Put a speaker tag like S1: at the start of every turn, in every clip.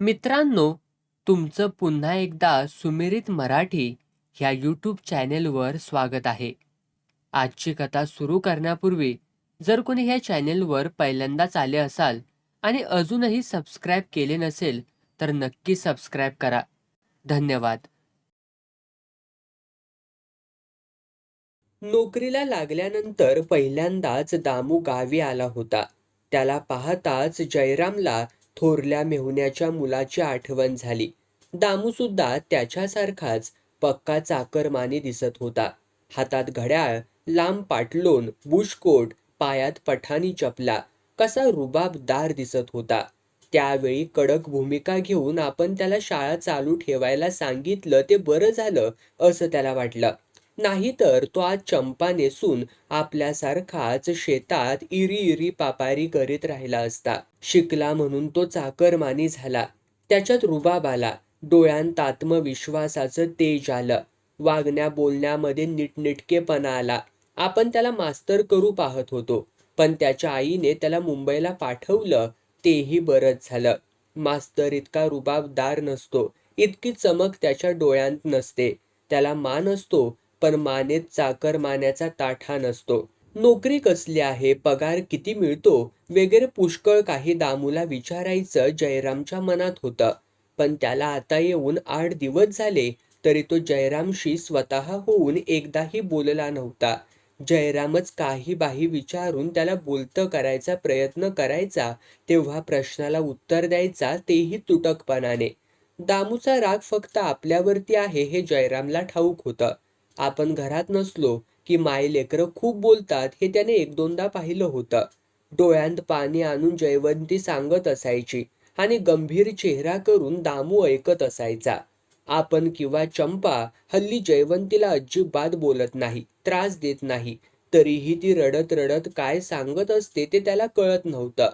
S1: मित्रांनो तुमचं पुन्हा एकदा सुमिरित मराठी ह्या यूट्यूब चॅनेलवर स्वागत आहे. आजची कथा सुरू करण्यापूर्वी जर कोणी ह्या चॅनेलवर पहिल्यांदाच आले असाल आणि अजूनही सबस्क्राईब केले नसेल तर नक्की सबस्क्राईब करा. धन्यवाद. नोकरीला लागल्यानंतर पहिल्यांदाच दामू गावी आला होता. त्याला पाहताच जयरामला थोरल्या मेहुण्याच्या मुलाची आठवण झाली. दामू सुद्धा त्याच्यासारखाच पक्का चाकरमानी दिसत होता. हातात घड्याळ लांब पाटलोन बुशकोट पायात पठाणी चपला कसा रुबाबदार दिसत होता. त्यावेळी कडक भूमिका घेऊन आपण त्याला शाळा चालू ठेवायला सांगितलं ते बरं झालं असं त्याला वाटलं. नाहीतर तो आज चंपा नेसून आपल्यासारखाच शेतात इरी इरी पापारी करीत राहिला असता. शिकला म्हणून तो चाकरमानी झाला. त्याच्यात रुबाब आला. डोळ्यांत आत्मविश्वासाचं तेज आलं. वागण्या बोलण्यामध्ये नीटनेटकेपणा आला. आपण त्याला मास्तर करू पाहत होतो. पण त्याच्या आईने त्याला मुंबईला पाठवलं तेही बरंच झालं. मास्तर इतका रुबाबदार नसतो. इतकी चमक त्याच्या डोळ्यांत नसते. त्याला मान असतो पण मानेत चाकर मान्याचा ताठा नसतो. नोकरी कसली आहे पगार किती मिळतो? वगैरे पुष्कळ काही दामूला विचारायचं जयरामच्या मनात होतं. पण त्याला आता येऊन आठ दिवस झाले तरी तो जयरामशी स्वतः होऊन एकदाही बोलला नव्हता. जयरामच काही बाही विचारून त्याला बोलतं करायचा प्रयत्न करायचा तेव्हा प्रश्नाला उत्तर द्यायचा तेही तुटकपणाने. दामूचा राग फक्त आपल्यावरती आहे हे जयरामला ठाऊक होतं. आपण घरात नसलो की माय लेकरं खूप बोलतात हे त्याने एक दोनदा पाहिलं होतं. डोळ्यांत पाणी आणून जयवंती सांगत असायची आणि गंभीर चेहरा करून दामू ऐकत असायचा. आपण किंवा चंपा हल्ली जयवंतीला अजिबात बोलत नाही त्रास देत नाही. तरीही ती रडत रडत काय सांगत असते ते त्याला कळत नव्हतं.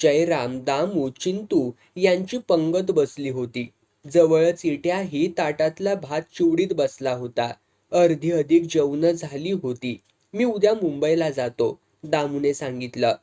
S1: जयराम दामू चिंतू यांची पंगत बसली होती. जवळच इट्याही ताटातला भात चिवडीत बसला होता. अर्धी अधिक जेवणं झाली होती. मी उद्या मुंबईला जातो दामूने सांगितलं.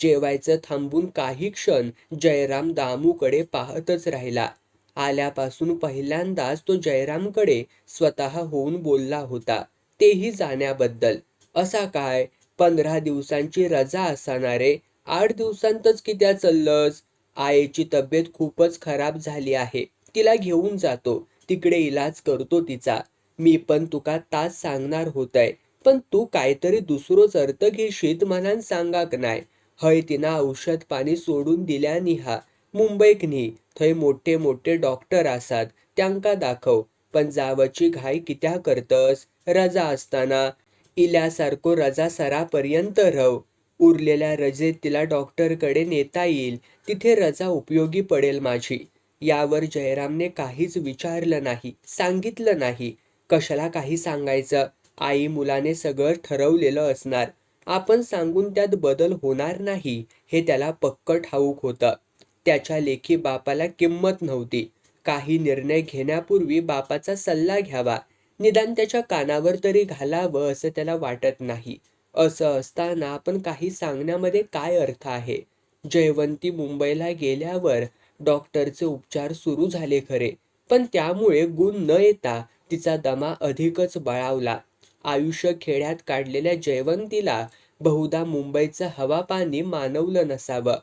S1: जेवायचं थांबून काही क्षण जयराम दामूकडे पाहतच राहिला. आल्यापासून पहिल्यांदाच तो जयरामकडे स्वतः होऊन बोलला होता तेही जाण्याबद्दल. असा काय? पंधरा दिवसांची रजा असणारे आठ दिवसांतच कित्या चाललंस? आईची तब्येत खूपच खराब झाली आहे तिला घेऊन जातो तिकडे इलाज करतो तिचा. मी पण तुका तास सांगणार होतय. पण तू काहीतरी दुसरोच अर्थ घेशीत मनान सांगाक नाय. हय तिना औषध पाणी सोडून दिल्या निहा. मुंबईक न्ही थंय मोठे मोठे डॉक्टर आसात त्यांका दाखव. पण जावची घाई कित्या करतस? रजा असताना. इल्यासारखो रजा सरापर्यंत रव. उरलेल्या रजेत तिला डॉक्टरकडे नेता येईल. तिथे रजा उपयोगी पडेल माझी. यावर जयरामने काहीच विचारलं नाही सांगितलं नाही. कशाला काही सांगायचं? आई मुलाने सगळं ठरवलेलं असणार. आपण सांगून त्यात बदल होणार नाही हे त्याला पक्क ठाऊक होतं. त्याच्या लेखी बापाला किंमत नव्हती. काही निर्णय घेण्यापूर्वी बापाचा सल्ला घ्यावा. निदान त्याच्या कानावर तरी घालावं असं त्याला वाटत नाही. असं असताना आपण काही सांगण्यामध्ये काय अर्थ आहे? जयवंती मुंबईला गेल्यावर डॉक्टरचे उपचार सुरू झाले खरे. पण त्यामुळे गुण न येता तिचा दमा अधिकच बळावला. आयुष्य खेड्यात काढलेल्या जयवंतीला बहुधा मुंबईचं हवापाणी मानवलं नसावं.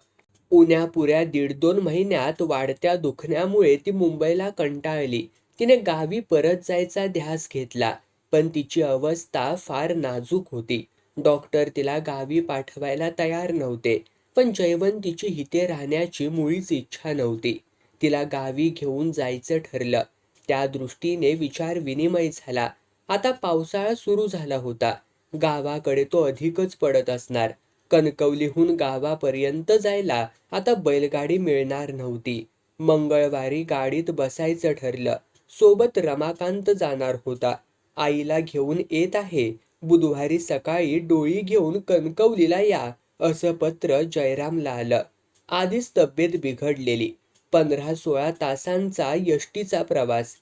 S1: उन्यापुऱ्या दीड दोन महिन्यात वाढत्या दुखण्यामुळे ती मुंबईला कंटाळली. तिने गावी परत जायचा ध्यास घेतला पण तिची अवस्था फार नाजूक होती. डॉक्टर तिला गावी पाठवायला तयार नव्हते पण जयवंतीची हिते राहण्याची मुळीच इच्छा नव्हती. तिला गावी घेऊन जायचं ठरलं. त्या दृष्टीने विचार विनिमय झाला. आता पावसाळा सुरू झाला होता. गावाकडे तो अधिकच पडत असणार. कणकवलीहून गावापर्यंत जायला आता बैलगाडी मिळणार नव्हती. मंगळवारी गाडीत बसायचं ठरलं. सोबत रमाकांत जाणार होता. आईला घेऊन येत आहे. बुधवारी सकाळी डोळी घेऊन कणकवलीला या असं पत्र जयरामला आलं. आधीच तब्येत बिघडलेली. पंधरा सोळा तासांचा यष्टीचा प्रवास.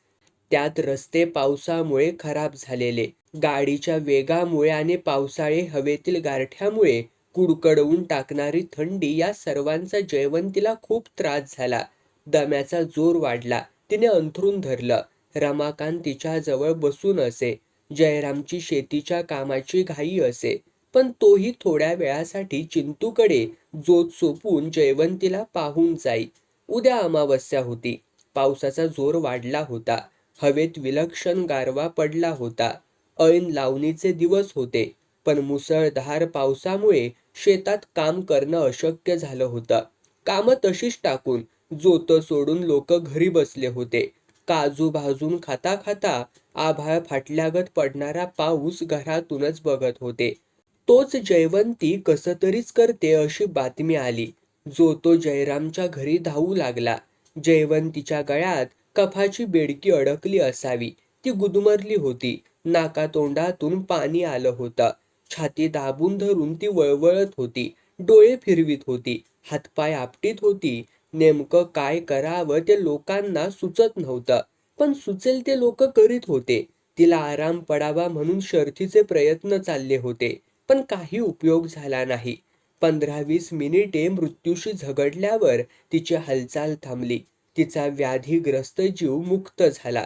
S1: त्यात रस्ते पावसामुळे खराब झालेले. गाडीच्या वेगामुळे आणि पावसाळे हवेतील गारठ्यामुळे कुडकडवून टाकणारी थंडी या सर्वांचा जयवंतीला खूप त्रास झाला. दम्याचा जोर वाढला. तिने अंथरून धरलं. रमाकांत तिच्याजवळ बसून असे. जयरामची शेतीच्या कामाची घाई असे. पण तोही थोड्या वेळासाठी चिंतूकडे जोत सोपून जयवंतीला पाहून जाई. उद्या अमावस्या होती. पावसाचा जोर वाढला होता. हवेत विलक्षण गारवा पडला होता. ऐन लावणीचे दिवस होते. पण मुसळधार पावसामुळे शेतात काम करणं अशक्य झालं होतं. कामं तशीच टाकून जोत सोडून लोक घरी बसले होते. काजू भाजून खाता खाता आभाळ फाटल्यागत पडणारा पाऊस घरातूनच बघत होते. तोच जयवंती कसं तरीच करते अशी बातमी आली. जो तो जयरामच्या घरी धावू लागला. जयवंतीच्या गळ्यात कफाची बेडकी अडकली असावी. ती गुदमरली होती. नाकातोंडातून पाणी आलं होतं. छाती दाबून धरून ती वळवळत होती. डोळे फिरवीत होती. हातपाय आपटीत होती. नेमकं काय करावं ते लोकांना सुचत नव्हतं. पण सुचेल ते लोक करीत होते. तिला आराम पडावा म्हणून शर्थीचे प्रयत्न चालले होते. पण काही उपयोग झाला नाही. पंधरा वीस मिनिटे मृत्यूशी झगडल्यावर तिची हालचाल थांबली. तिचा व्याधीग्रस्त जीव मुक्त झाला.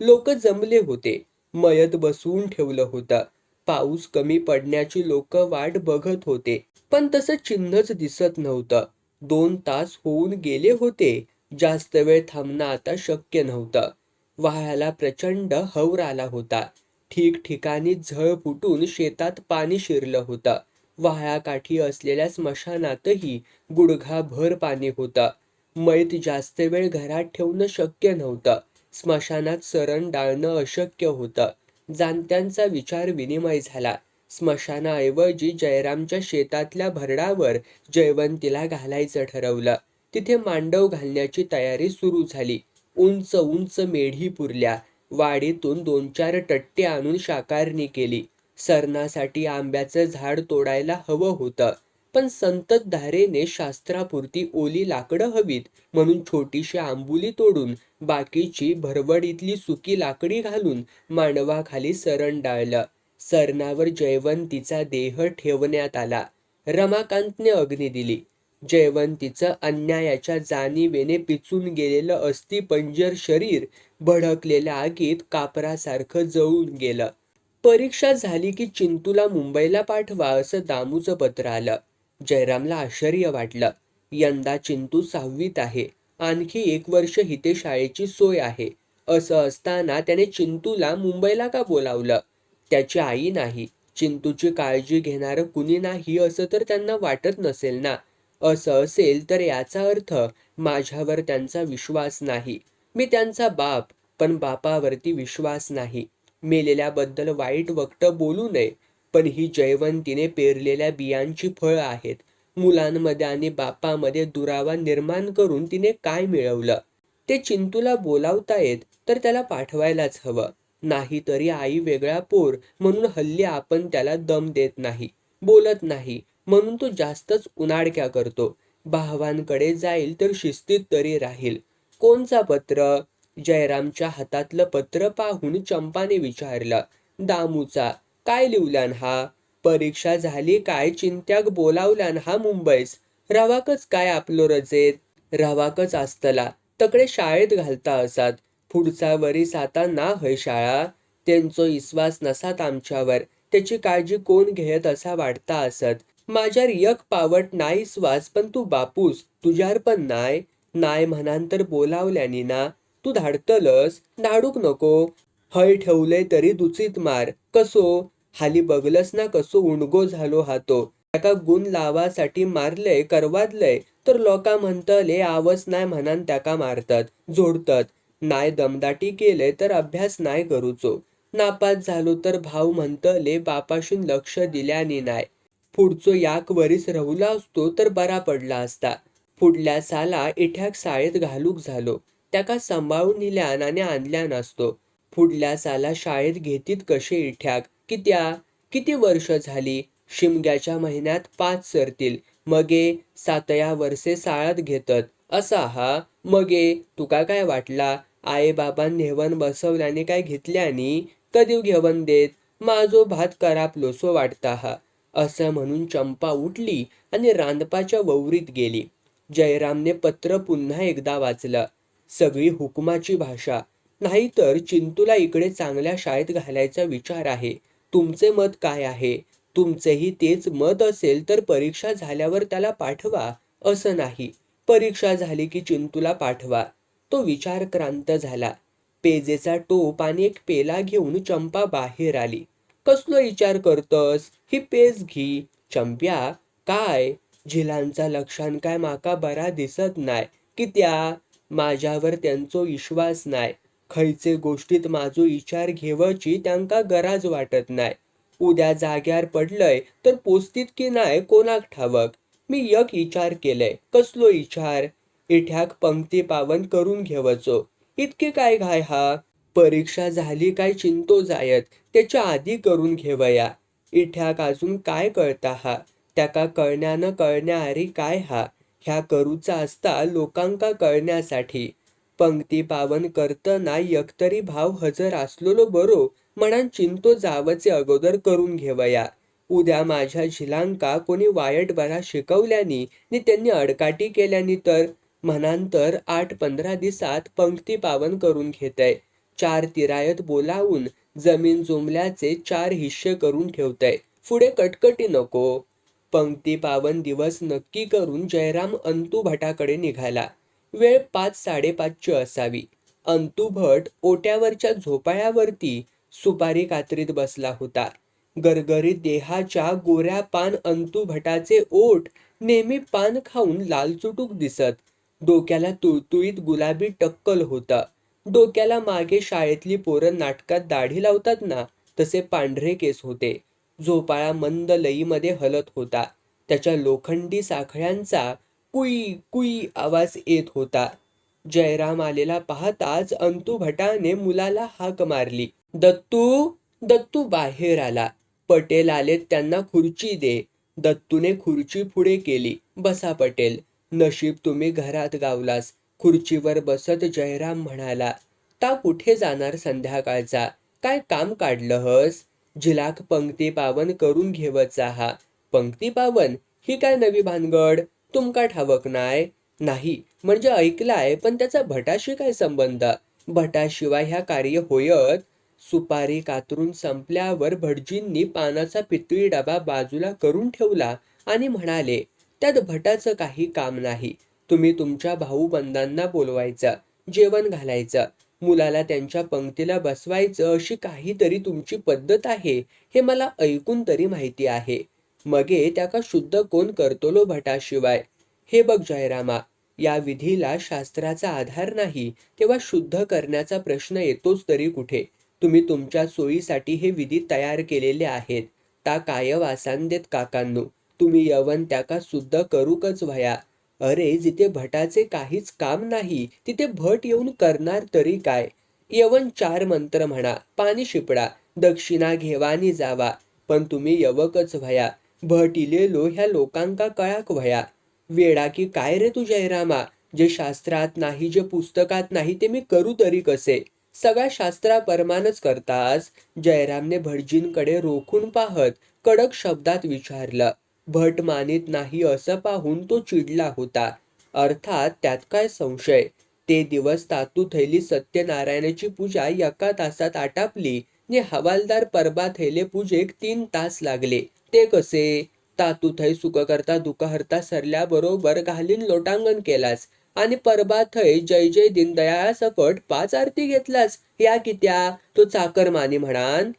S1: लोक जमले होते. मयत बसवून ठेवलं होतं. पाऊस कमी पडण्याची लोक वाट बघत होते. पण तसं चिन्हच दिसत नव्हतं. दोन तास होऊन गेले होते. जास्त वेळ थांबणं आता शक्य नव्हतं. वाह्याला प्रचंड हवर आला होता. ठिकठिकाणी झळ फुटून शेतात पाणी शिरलं होतं. वाह्याकाठी असलेल्या स्मशानातही गुडघाभर पाणी होता. मैत जास्त वेळ घरात ठेवणं शक्य नव्हतं. स्मशानात सरण डाळणं अशक्य होतं. जाणत्यांचा विचार विनिमय झाला. स्मशानाऐवजी जयरामच्या शेतातल्या भरडावर जयवंतीला घालायचं ठरवलं. तिथे मांडव घालण्याची तयारी सुरू झाली. उंच उंच मेढी पुरल्या. वाडीतून दोन चार टट्टे आणून शाकारणी केली. सरणासाठी आंब्याचं झाड तोडायला हवं होतं. पण संततधारेने शास्त्रापुरती ओली लाकडं हवीत. म्हणून छोटीशी आंबुली तोडून बाकीची भरवडीतली सुकी लाकडी घालून मांडवाखाली सरण डाळलं सरणावर जयवंतीचा देह ठेवण्यात आला. रमाकांतने अग्नी दिली. जयवंतीचं अन्यायाच्या जाणीवेने पिचून गेलेलं अस्थिपंजर शरीर भडकलेल्या आगीत कापरासारखं जळून गेलं. परीक्षा झाली की चिंतूला मुंबईला पाठवा असं दामूचं पत्र आलं. जयरामला आश्चर्य वाटलं. यंदा चिंतू सहावीत आहे. आणखी एक वर्ष हिते शाळेची सोय आहे. असं असताना त्याने चिंतूला मुंबईला का बोलावलं? त्याची आई नाही. चिंतूची काळजी घेणारं कुणी नाही असं तर त्यांना वाटत नसेल ना? असं असेल तर याचा अर्थ माझ्यावर त्यांचा विश्वास नाही. मी त्यांचा बाप पण बापावरती विश्वास नाही. मेलेल्याबद्दल वाईट वक्त बोलू नये पण ही जयवंतीने पेरलेल्या बियांची फळं आहेत. मुलांमध्ये आणि बापामध्ये दुरावा निर्माण करून तिने काय मिळवलं? ते चिंतूला बोलावतायत तर त्याला पाठवायलाच हवं. नाही तरी आई वेगळा पोर म्हणून हल्ली आपण त्याला दम देत नाही बोलत नाही म्हणून तो जास्तच उनाडक्या करतो. भावांकडे जाईल तर शिस्तीत तरी राहील. कोणचा पत्र? जयरामच्या हातातलं पत्र पाहून चंपाने विचारलं दामूचा काय लिवल्यान हा? परीक्षा झाली काय? चिंत्याक बोलावल्यान हा मुंबईस? रवाकच काय आपलो रजेत? रवाकच असतला तकडे शाळेत घालता असात. पुढचा वरीस आता ना हय शाळा? त्यांचो विश्वास नसात आमच्यावर. त्याची काळजी कोण घेत असा वाटता असत? माझ्यार यक पावट नाही श्वास पण तू बापूस तुझ्यावर पण नाय? नाय म्हणान तर बोलावल्यानी ना? तू धाडतलस. धाडूक नको. हय ठेवले तरी दुचीत मार. कसो? हाली बघलस ना कसो उणगो झालो हातो त्याका गुण लावासाठी मारलंय करवादलंय तर लोका म्हणतले आवस नाय म्हणान त्याका मारतात जोडतात. नाय दमदाटी केले तर अभ्यास नाय करूचो. नापास झालो तर भाऊ म्हणतले बापाशून लक्ष दिल्याने नाय. पुढचो याक वरीस रवला असतो तर बरा पडला असता. पुढल्या साला इठ्याक शाळेत घालूक झालो. त्याका सांभाळून नेल्यान आणि आणल्या नसतो. पुढल्या साला शाळेत घेतीत कसे इठ्याक कित्या? किती वर्ष झाली? शिमग्याच्या महिन्यात पाच सरतील. मगे सातया वर्षे साळात घेतत. असा हा. मगे तुका काय वाटला? आई बाबान नेवन बसवल्याने काय घेतल्यानी? कधी घेवन देत? माझो भात करापलोसो वाटता हा. असं म्हणून चंपा उठली आणि रांदपाच्या ववरीत गेली. जयरामने पत्र पुन्हा एकदा वाचलं. सगळी हुकुमाची भाषा. नाहीतर चिंतूला इकडे चांगल्या शाळेत घालायचा विचार आहे. तुमचे मत काय आहे? तुमचेही तेच मत असेल तर परीक्षा झाल्यावर त्याला पाठवा असं नाही. परीक्षा झाली की चिंतूला पाठवा. तो विचार क्रांत झाला. पेजेचा टोप आणि एक पेला घेऊन चंपा बाहेर आली. कसलो विचार करतस? ही पेज घी. चंप्या काय? झिलांचा लक्षान काय माका बरा दिसत नाय. कित्या? माझ्यावर त्यांचो विश्वास नाय. खैचे गोष्टीत माझो विचार घेवची त्यांका गरज वाटत नाय. उद्या जाग्यार पडलय तर पोचतीत की नाय कोणाक ठावक? मी एक विचार केलंय कसलो विचार? इठ्याक पंक्ती पावन करून घेवचो. इतके काय घाय हा? परीक्षा झाली काय चिंतो जायत त्याच्या आधी करून घेवया. इठ्याक अजून काय कळता हा? त्याका कळण्यानं अरे काय हा? ह्या करूचा असता लोकांका कळण्यासाठी. पंक्ती पावन करतना एकतरी भाव हजर असलेलो बरो म्हणान चिंतो जावचे अगोदर करून घेवया. उद्या माझ्या झिलांका कोणी वायट बरा शिकवल्यानी नि त्यांनी अडकाटी केल्यानी तर? म्हणांतर आठ पंधरा दिवसात पंक्ती पावन करून घेतय. चार तिरायत बोलावून जमीन जोमल्याचे चार हिस्से करून ठेवतय. पुढे कटकटी नको. पंक्ती पावन दिवस नक्की करून जयराम अंतू भटाकडे निघाला. वेळ पाच साडेपाचची असावी. अंतू भट ओट्यावरच्या झोपाळ्यावरती सुपारी कात्रीत बसला होता. गरगरीत देहाच्या गोऱ्या पान अंतू भटाचे ओठ नेहमी पान खाऊन लालचुटूक दिसत. डोक्याला तुळतुळीत गुलाबी टक्कल होता. डोक्याला मागे शाळेतली पोरं नाटकात दाढी लावतात ना तसे पांढरे केस होते. झोपाळा मंद लईमध्ये हलत होता. त्याच्या लोखंडी साखळ्यांचा कुई कुई आवाज येत होता. जयराम आलेला पाहताच अंतू भटाने मुलाला हाक मारली. दत्तू दत्तू बाहेर आला. पटेल आलेत त्यांना खुर्ची दे. दत्तूने खुर्ची पुढे केली. बसा पटेल. नशीब तुम्ही घरात गावलास. खुर्चीवर बसत जयराम म्हणाला ता कुठे जाणार संध्याकाळचा? काय काम काढलं हस झिलाक पंक्ती पावन करून घेवचा हा पंक्ती पावन ही काय नवी भानगड? तुमका ठावक नाय? नाही म्हणजे ऐकलाय पण त्याचा भटाशी काय संबंध? भटाशिवाय ह्या कार्य होयत? सुपारी कातरून संपल्यावर भटजींनी पानाचा पितळी डबा बाजूला करून ठेवला आणि म्हणाले त्यात भटाचं काही काम नाही. तुम्ही तुमच्या भाऊबंदांना बोलवायचं जेवण घालायचं. मुलाला त्यांच्या पंक्तीला बसवायचं अशी काहीतरी तुमची पद्धत आहे हे मला ऐकून तरी माहिती आहे. मगे त्याका शुद्ध कोण करतोलो भटाशिवाय? हे बघ जयरामा या विधीला शास्त्राचा आधार नाही तेव्हा शुद्ध करण्याचा प्रश्न येतोच तरी कुठे? तुम्ही तुमच्या सोयीसाठी हे विधी तयार केलेले आहेत. ता काय वासान देत काकांनो तुम्ही यवन त्याका शुद्ध करूकच व्हया. अरे जिथे भटाचे काहीच काम नाही तिथे भट येऊन करणार तरी काय? यवन चार मंत्र म्हणा पाणी शिपडा दक्षिणा घेवानी जावा. पण तुम्ही यवकच व्हया. भट इलेलो ह्या लोकांका कळाक व्हया. वेडा की काय रे तू जयरामा? जे शास्त्रात नाही जे पुस्तकात नाही ते मी करू तरी कसे? सगळ्या शास्त्राप्रमाणच करतास? जयरामने भटजींकडे रोखून पाहत कडक शब्दात विचारलं. भट मानित नाही असं पाहून तो चिडला होता. अर्थात त्यात काय संशय? ते दिवस तातू थैली सत्यनारायणाची पूजा एका तासात आटापली. ने हवालदार परबा थैले पूजेक तीन तास लागले. ते कसे? तातू थै सुख करता दुख सरल्याबरोबर घालीन लोटांगण केलास. आणि परबा थै जय जय दीनदयाळ सकट पाच आरती घेतलास. या कित्या? तो चाकरमानी म्हणान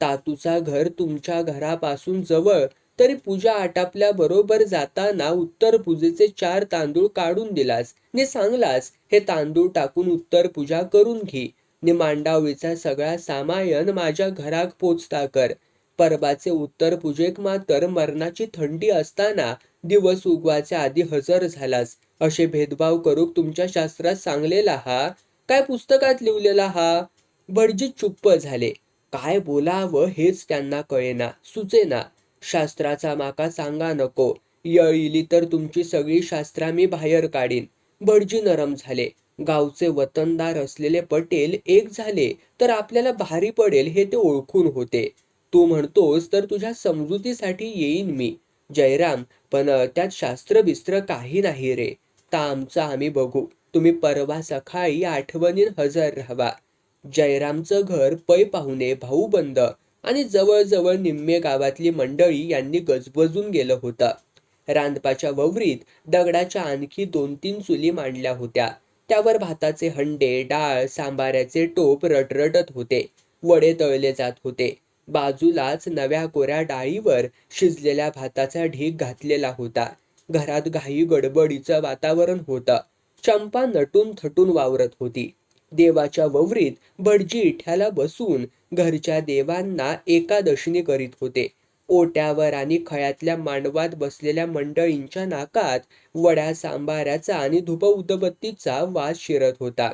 S1: तातूचा घर तुमच्या घरापासून जवळ. तरी पूजा आटापल्या बरोबर जाताना उत्तर पूजेचे चार तांदूळ काढून दिलास. ने सांगलास हे तांदूळ टाकून उत्तर पूजा करून घे. ने मांडावळीचा सगळा सामायन माझ्या घराक पोचता कर. परबाचे उत्तर पूजेक मात्र मरणाची थंडी असताना दिवस उगवाच्या आधी हजर झालास. असे भेदभाव करूक तुमच्या शास्त्रात सांगलेला हा? काय पुस्तकात लिहिलेला हा? भटजी चुप्प झाले. काय बोलावं हेच त्यांना कळेना सुचेना. शास्त्राचा माका सांगा नको. येईली तर तुमची सगळी शास्त्रा मी बाहेर काढीन. भटजी नरम झाले. गावचे वतनदार असलेले पटेल एक झाले तर आपल्याला भारी पडेल हे ते ओळखून होते. तू म्हणतोस तर तुझ्या समजुतीसाठी येईन मी. जयराम पण त्यात शास्त्र बिस्त्र काही नाही रे. ता आमचा आम्ही बघू. तुम्ही परवा सकाळी आठवणीन हजर राहावा जयरामचं घर पै पाहुणे भाऊ बंद. आणि जवळजवळ निम्मे गावातली मंडळी यांनी गजबजून गेलं होतं. रांदपाच्या ववरीत दगडाच्या आणखी दोन तीन चुली मांडल्या होत्या. त्यावर भाताचे हंडे डाळ सांबाऱ्याचे टोप रटरटत होते. वडे तळले जात होते. बाजूलाच नव्या कोऱ्या डाळीवर शिजलेल्या भाताचा ढीग घातलेला होता. घरात घाई गडबडीचं वातावरण होतं. चंपा नटून थटून वावरत होती. देवाच्या ववरीत भटजी इठ्याला बसून घरच्या देवांना एकादशीने करीत होते. ओट्यावर आणि खळ्यातल्या मांडवात बसलेल्या मंडळींच्या नाकात वड्या सांबाराचा आणि धुप उदबत्तीचा वास शिरत होता.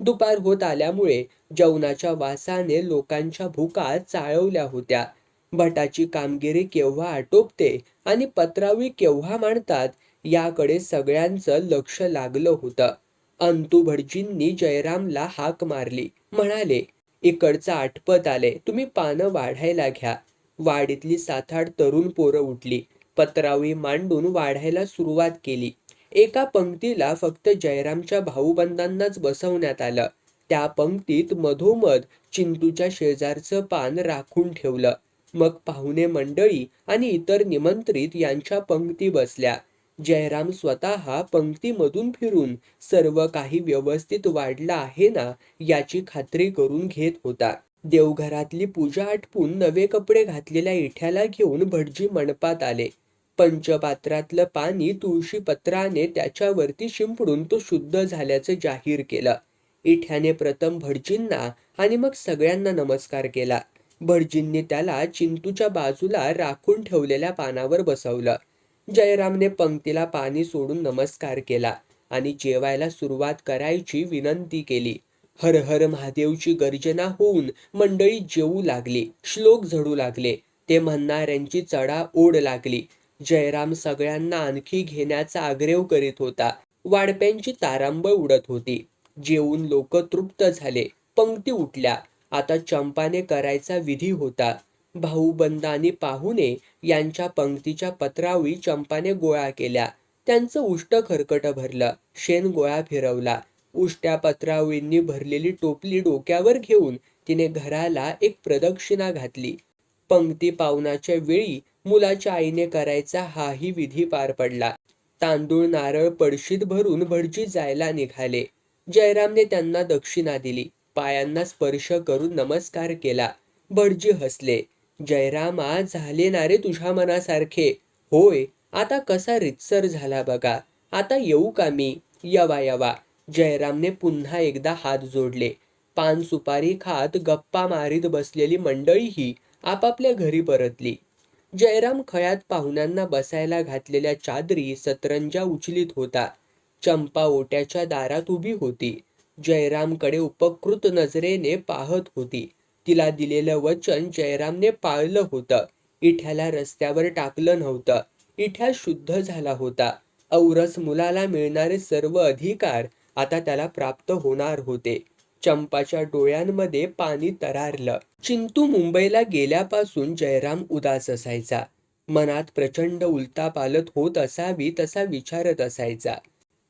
S1: दुपार होत आल्यामुळे जेवणाच्या वासाने लोकांच्या भुका चाळवल्या होत्या. भटाची कामगिरी केव्हा आटोपते आणि पत्रावळी केव्हा मांडतात याकडे सगळ्यांचं लक्ष लागलं होतं. अंतू भटजींनी जयरामला हाक मारली. म्हणाले इकडचं आटपत आले. तुम्ही पानं वाढायला घ्या. वाडीतली सात आठ तरुण पोरं उठली. पत्रावळी मांडून वाढायला सुरुवात केली. एका पंक्तीला फक्त जयरामच्या भाऊबंदांनाच बसवण्यात आलं. त्या पंक्तीत मधोमध चिंतूच्या शेजारचं पान राखून ठेवलं. मग पाहुणे मंडळी आणि इतर निमंत्रित यांच्या पंक्ती बसल्या. जयराम स्वतः पंक्तीमधून फिरून सर्व काही व्यवस्थित वाढलं आहे ना याची खात्री करून घेत होता. देवघरातली पूजा आटपून नवे कपडे घातलेल्या इठ्याला घेऊन भटजी मंडपात आले. पंचपात्रातलं पाणी तुळशी पत्राने त्याच्यावरती शिंपडून तो शुद्ध झाल्याचं जाहीर केलं. इठ्याने प्रथम भटजींना आणि मग सगळ्यांना नमस्कार केला. भटजींनी त्याला चिंतूच्या बाजूला राखून ठेवलेल्या पानावर बसवलं. जयरामने पंक्तीला पाणी सोडून नमस्कार केला आणि जेवायला सुरुवात करायची विनंती केली. हर हर महादेवची गर्जना होऊन मंडळी जेवू लागली श्लोक झडू लागले. ते म्हणणाऱ्यांची चढा ओढ लागली. जयराम सगळ्यांना आणखी घेण्याचा आग्रह करीत होता. वाडप्यांची तारांबळ उडत होती. जेवून लोक तृप्त झाले. पंक्ती उठल्या. आता चंपाने करायचा विधी होता. भाऊबंद पाहुणे यांच्या पंक्तीच्या पत्रावळी चंपाने गोळा केल्या. त्यांचं उष्ट खरकट भरलं. शेण गोळा फिरवला. उष्ट्या पत्रावळींनी भरलेली टोपली डोक्यावर घेऊन तिने घराला एक प्रदक्षिणा घातली. पंक्ती पावनाच्या वेळी मुलाच्या आईने करायचा हाही विधी पार पडला. तांदूळ नारळ पडशीत भरून भटजी जायला निघाले. जयरामने त्यांना दक्षिणा दिली. पायांना स्पर्श करून नमस्कार केला. भटजी हसले. जयरामा झाले ना रे तुझ्या मनासारखे. होय आता कसा रितसर झाला बघा. आता येऊ का मी? यवा यवा. जयरामने पुन्हा एकदा हात जोडले. पान सुपारी खात गप्पा मारीत बसलेली मंडळीही आपापल्या घरी परतली. जयराम खळ्यात पाहुण्यांना बसायला घातलेल्या चादरी सतरंजा उचलीत होता. चंपा ओट्याच्या दारात उभी होती. जयरामकडे उपकृत नजरेने पाहत होती. तिला दिलेलं वचन जयरामने पाळलं होतं. इठ्याला रस्त्यावर टाकलं नव्हतं. इठ्या शुद्ध झाला होता. औरस मुलाला मिळणारे सर्व अधिकार आता त्याला प्राप्त होणार होते. चंपाच्या डोळ्यांमध्ये पाणी तरारलं. चिंतू मुंबईला गेल्यापासून जयराम उदास असायचा. मनात प्रचंड उलतापालत होत असावी तसा विचारत असायचा.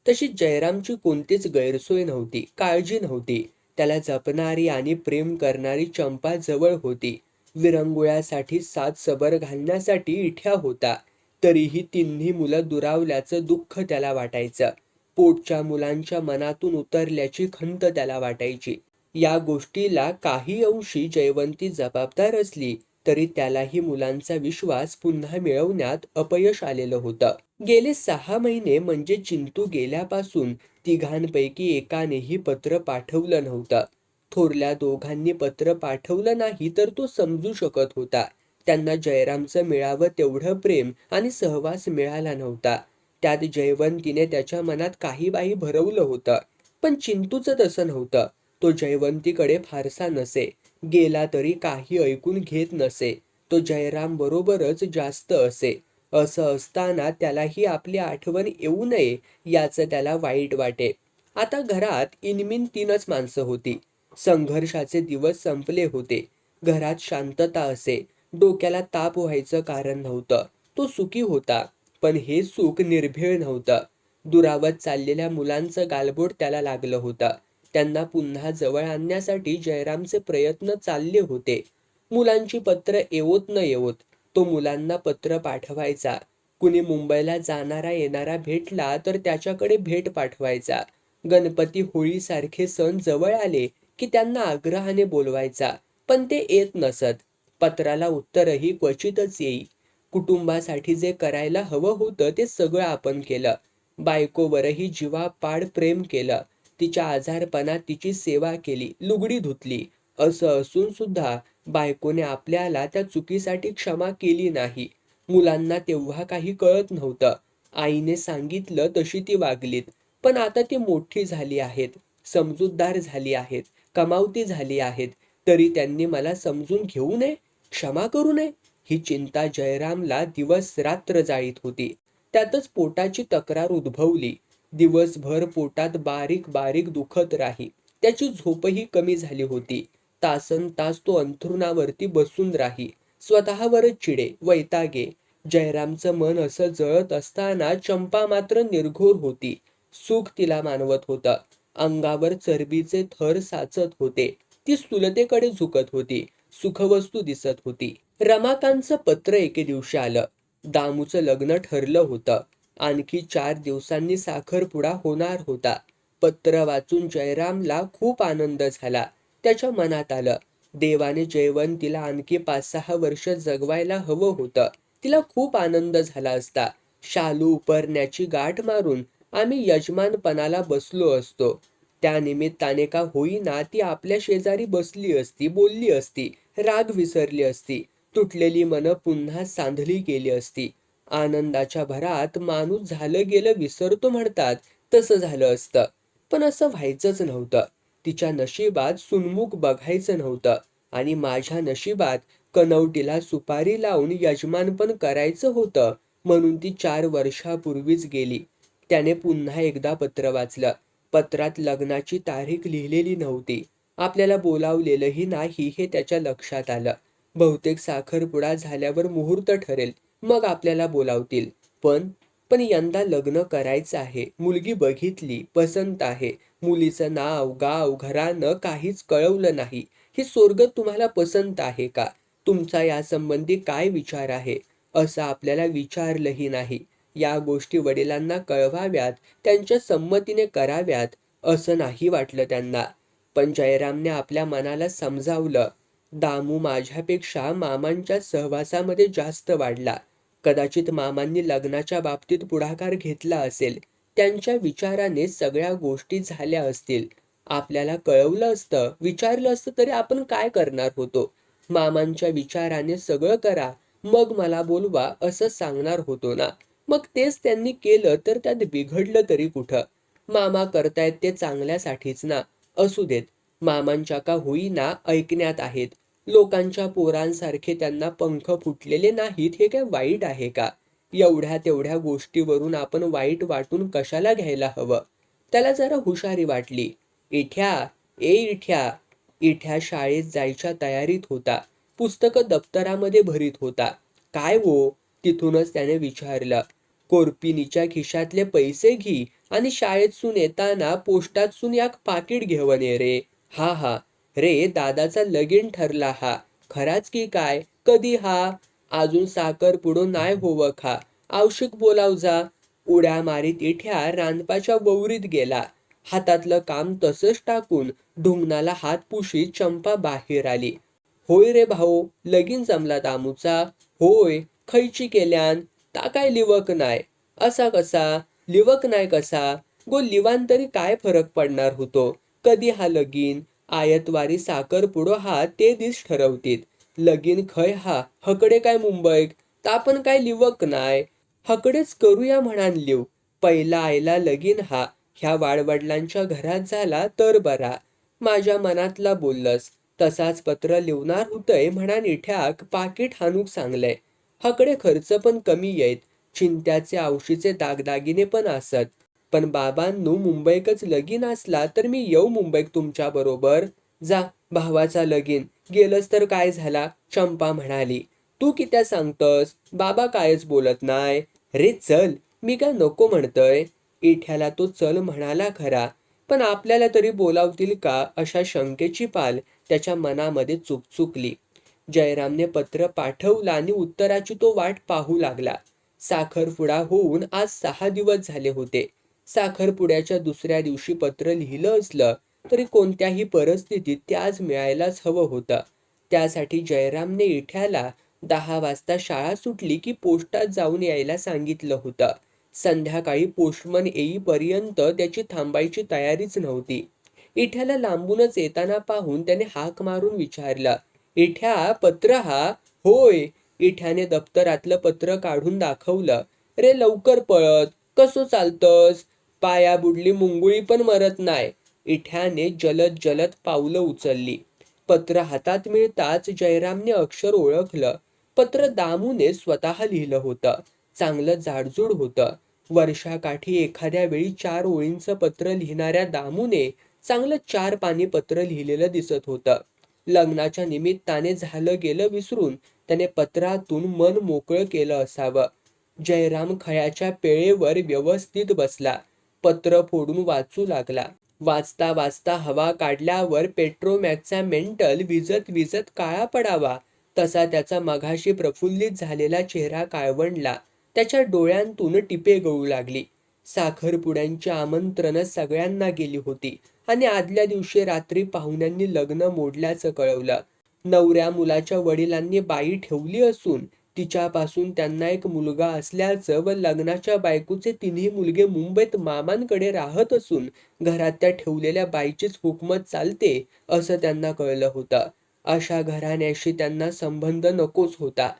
S1: तशी जयरामची कोणतीच गैरसोय नव्हती काळजी नव्हती. त्याला जपणारी आणि प्रेम करणारी चंपा जवळ होती. विरंगुळ्यासाठी सात सबर घालण्यासाठी इठ्या होता. तरीही तिन्ही मुलं दुरावल्याचं दुःख त्याला वाटायचं. पोटच्या मुलांच्या मनातून उतरल्याची खंत त्याला वाटायची. या गोष्टीला काही अंशी जयवंती जबाबदार असली तरी त्यालाही मुलांचा विश्वास पुन्हा मिळवण्यात अपयश आलेलं होतं. गेले सहा महिने म्हणजे चिंतू गेल्यापासून तिघांपैकी एकानेही पत्र पाठवलं नव्हतं. थोरल्या दोघांनी पत्र पाठवलं नाही तर तो समजू शकत होता. त्यांना जयरामचं मिळावं तेवढं प्रेम आणि सहवास मिळाला नव्हता. त्यात जयवंतीने त्याच्या मनात काही बाही भरवलं होतं. पण चिंतूचं तसं नव्हतं. तो जयवंतीकडे फारसा नसे. गेला तरी काही ऐकून घेत नसे. तो जयराम बरोबरच जास्त असे. असं असताना त्यालाही आपली आठवण येऊ नये याचं त्याला वाईट वाटे. आता घरात इनमिन तीनच माणसं होती. संघर्षाचे दिवस संपले होते. घरात शांतता असे. डोक्याला ताप व्हायचं कारण नव्हतं. तो सुखी होता. पण हे सुख निर्भीळ नव्हतं. दुरावत चाललेल्या मुलांचं गालबोट त्याला लागलं होतं. त्यांना पुन्हा जवळ आणण्यासाठी जयरामचे प्रयत्न चालले होते. मुलांची पत्र येवोत न येवोत तो मुलांना पत्र पाठवायचा. कुणी मुंबईला जाणारा येणारा भेटला तर त्याच्याकडे भेट पाठवायचा. गणपती होळीसारखे सण जवळ आले की त्यांना आग्रहाने बोलवायचा पण ते येत नसत. पत्राला उत्तरही क्वचितच येई. कुटुंबासाठी जे करायला हवं होतं ते सगळं आपण केलं. बायकोवरही जीवापाड प्रेम केलं. तिच्या आजारपणात तिची सेवा केली लुगडी धुतली. असं असून सुद्धा बायकोने आपल्याला त्या चुकीसाठी क्षमा केली नाही. मुलांना तेव्हा काही कळत नव्हतं. आईने सांगितलं तशी ती वागलीत. पण आता ती मोठी झाली आहेत समजूतदार झाली आहेत कमावती झाली आहेत. तरी त्यांनी मला समजून घेऊ नये क्षमा करू नये ही चिंता जयरामला दिवस रात्र जाळीत होती. त्यातच पोटाची तक्रार उद्भवली. दिवसभर पोटात बारीक बारीक दुखत राही. त्याची झोपही कमी झाली होती. तासन तास तो अंथरुणावरती बसून राही. स्वतःवरच चिडे वैतागे. जयरामचं मन असं जळत असताना चंपा मात्र निर्घोर होती. सुख तिला मानवत होतं. अंगावर चरबीचे थर साचत होते. ती स्थूलतेकडे झुकत होती. सुखवस्तू दिसत होती. रमाकांतचं पत्र एके दिवशी आलं. दामूचं लग्न ठरलं होतं. आणखी चार दिवसांनी साखरपुडा होणार होता. पत्र वाचून जयरामला खूप आनंद झाला. त्याच्या मनात आलं देवाने जयवंतीला आणखी पाच सहा वर्ष जगवायला हवं होतं. तिला खूप आनंद झाला असता. शालू उपरण्याची गाठ मारून आम्ही यजमानपणाला बसलो असतो. त्यानिमित्ताने का होईना ती आपल्या शेजारी बसली असती बोलली असती राग विसरली असती तुटलेली मनं पुन्हा सांधली गेली असती. आनंदाच्या भरात माणूस झालं गेलं विसरतो म्हणतात तसं झालं असतं. पण असं व्हायचंच नव्हतं. तिच्या नशिबात सुनमुख बघायचं नव्हतं आणि माझ्या नशिबात कनवटीला सुपारी लावून यजमानपण करायचं होतं म्हणून ती चार वर्षापूर्वीच गेली. त्याने पुन्हा एकदा पत्र वाचलं. पत्रात लग्नाची तारीख लिहिलेली नव्हती. आपल्याला बोलावलेलंही नाही हे त्याच्या लक्षात आलं. बहुतेक साखरपुडा झाल्यावर मुहूर्त ठरेल. मग आपल्याला बोलावतील. पण पण यंदा लग्न करायचं आहे. मुलगी बघितली पसंत आहे. मुलीचं नाव गाव घरानं काहीच कळवलं नाही. ही स्वर्ग तुम्हाला पसंत आहे का? तुमचा यासंबंधी काय विचार आहे? असं आपल्याला विचारलंही नाही. या गोष्टी वडिलांना कळवाव्यात त्यांच्या संमतीने कराव्यात असं नाही वाटलं त्यांना. पण जयरामने आपल्या मनाला समजावलं. दामू माझ्यापेक्षा मामांच्या सहवासामध्ये जास्त वाढला. कदाचित मामांनी लग्नाच्या बाबतीत पुढाकार घेतला असेल. त्यांच्या विचाराने सगळ्या गोष्टी झाल्या असतील. आपल्याला कळवलं असतं. विचारलं असतं तरी आपण काय करणार होतो? मामांच्या विचाराने सगळं करा. मग मला बोलवा असं सांगणार होतो ना? मग तेच त्यांनी केलं तर त्यात बिघडलं तरी कुठं? मामा करतायत ते चांगल्यासाठीच ना? असू देत. मामांच्या का होईना ऐकण्यात आहेत. लोकांच्या पोरांसारखे त्यांना पंख फुटलेले नाहीत. हे काय वाईट आहे का? एवढ्या तेवढ्या गोष्टीवरून आपण वाईट वाटून कशाला घ्यायला हवं? त्याला जरा हुशारी वाटली. इठ्या ए इठ्या. इठ्या शाळेत जायच्या तयारीत होता. पुस्तकं दप्तरामध्ये भरीत होता. काय वो? तिथूनच त्याने विचारलं. कोरपिनीच्या खिशातले पैसे घे आणि शाळेतसून येताना पोस्टातसून याक पाकिट घेऊन ये रे. हा हा. रे दादाचा लगीन ठरला हा. खराच की काय? कधी हा? अजून साखर पुढं नाय होव खा. आवश्यक बोलाव जा. उड्या मारीत इठ्या रानपाच्या वौरीत गेला. हातातलं काम तसंच टाकून ढुंगणाला हात पुशी चंपा बाहेर आली. होय रे भाऊ लगीन जमला दामूचा? होय खैची केल्यान? ता काय लिवक नाय? असा कसा? लिवक नाय कसा? गो लिवान तरी काय फरक पडणार होतो? कधी हा लगीन? आयतवारी साखर हा ते दिस ठरवतीत. लगीन खय हा? हकडे काय मुंबईत तापन काय लिवक नाय? हकडेच करूया म्हणान लिव. पहिला आयला लगीन हा. ह्या वाडवडिलांच्या घरात झाला तर बरा. माझ्या मनातला बोललस. तसाच पत्र लिवणार होतंय म्हणा निठ्याक पाकिट हानूक सांगलंय. हकडे खर्च पण कमी येत. चिंत्याचे आवशीचे दागदागिने पण असत पण बाबांनो मुंबईकच लगीन असला तर मी येऊ मुंबईत तुमच्या बरोबर. जा भावाचा लगीन. गेलंच तर काय झाला? चंपा म्हणाली. तू कित्या सांगतस? बाबा कायच बोलत नाय. रे चल मी काय नको म्हणतय? इठ्याला तो चल म्हणाला खरा. पण आपल्याला तरी बोलावतील का? अशा शंकेची पाल त्याच्या मनामध्ये चुकचुकली जयरामने पत्र पाठवलं आणि उत्तराची तो वाट पाहू लागला. साखरपुडा होऊन आज सहा दिवस झाले होते. साखरपुड्याच्या दुसऱ्या दिवशी पत्र लिहिलं असलं तरी कोणत्याही परिस्थितीत ते आज मिळायलाच हवं होतं. त्यासाठी जयरामने इठ्याला दहा वाजता शाळा सुटली की पोस्टात जाऊन यायला सांगितलं होतं. संध्याकाळी पोस्टमन येईपर्यंत त्याची थांबायची तयारीच नव्हती. इठ्याला लांबूनच येताना पाहून त्याने हाक मारून विचारलं इठ्या पत्र हा? होय. इठ्याने दप्तरातलं पत्र काढून दाखवलं रे लवकर पळत कसं चालतंस? पाया बुडली मुंगुळी पण मरत नाही इठ्याने जलद जलद पावलं उचलली. पत्र हातात मिळताच जयरामने अक्षर ओळखलं. पत्र दामूने स्वतः लिहिलं होतं. चांगलं जाडजूड होतं. वर्षाकाठी एखाद्या वेळी चार ओळींचं पत्र लिहिणाऱ्या दामूने चांगलं चार पाने पत्र लिहिलेलं दिसत होतं. लग्नाच्या निमित्ताने झालं गेलं विसरून त्याने पत्रातून मन मोकळं केलं असावं. जयराम खळ्याच्या पेळेवर व्यवस्थित बसला. पत्र फोडून वाचू लागला. वाचता वाचता हवा काढल्यावर पेट्रोमॅक्सचा मेंटल विजत विजत काळा पडावा. तसा त्याचा मघाशी प्रफुल्लित झालेला चेहरा काळवंडला. त्याच्या डोळ्यांतून टिपे गळू लागली. साखरपुड्यांची आमंत्रण सगळ्यांना गेली होती आणि आदल्या दिवशी रात्री पाहुण्यांनी लग्न मोडल्याचं कळवलं. नवऱ्या मुलाच्या वडिलांनी बाई ठेवली असून तिच्यापासून त्यांना एक मुलगा असल्याचं व लग्नाच्या बायकोचे तिन्ही मुलगे मुंबईत मामांकडे राहत असून घरात त्या ठेवलेल्या बाईचीच हुकमत चालते असं त्यांना कळलं होतं. अशा घराण्याशी त्यांना संबंध नकोच होता.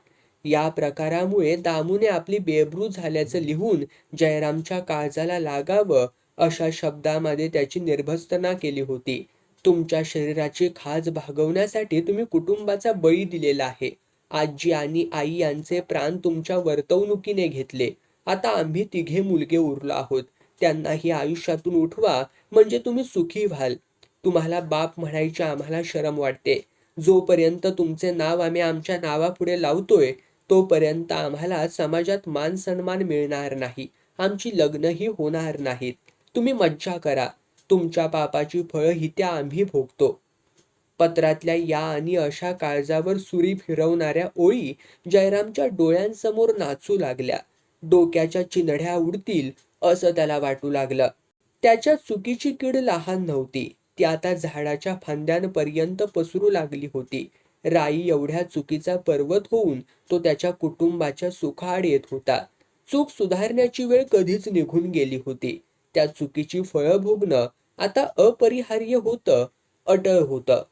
S1: या प्रकारामुळे दामूने आपली बेबरू झाल्याचं लिहून जयरामच्या काळजाला लागावं अशा शब्दामध्ये त्याची निर्भस्तना केली होती. तुमच्या शरीराची खाज भागवण्यासाठी तुम्ही कुटुंबाचा बळी दिलेला आहे. आजी आणि आई यांचे प्राण तुमच्या वर्तवणुकीने घेतले. आता आम्ही तिघे मुलगे उरलो आहोत. त्यांनाही आयुष्यातून उठवा म्हणजे तुम्ही सुखी व्हाल. तुम्हाला बाप म्हणायची आम्हाला शरम वाटते. जोपर्यंत तुमचे नाव आम्ही आमच्या नावापुढे लावतोय तोपर्यंत आम्हाला समाजात मान सन्मान मिळणार नाही. आमची लग्नही होणार नाहीत. तुम्ही मज्जा करा. तुमच्या पापाची फळं ही त्या आम्ही भोगतो. पत्रातल्या या आणि अशा काळजावर सुरी फिरवणाऱ्या ओळी जयरामच्या डोळ्यांसमोर नाचू लागल्या. डोक्याच्या चिंधड्या उडतील असं त्याला वाटू लागलं. त्याच्या चुकीची कीड लहान नव्हती. ती आता झाडाच्या फांद्यांपर्यंत पसरू लागली होती. राई एवढ्या चुकीचा पर्वत होऊन तो त्याच्या कुटुंबाच्या सुखाड येत होता. चूक सुधारण्याची वेळ कधीच निघून गेली होती. त्या चुकीची फळं भोगणं आता अपरिहार्य होतं अटळ होतं.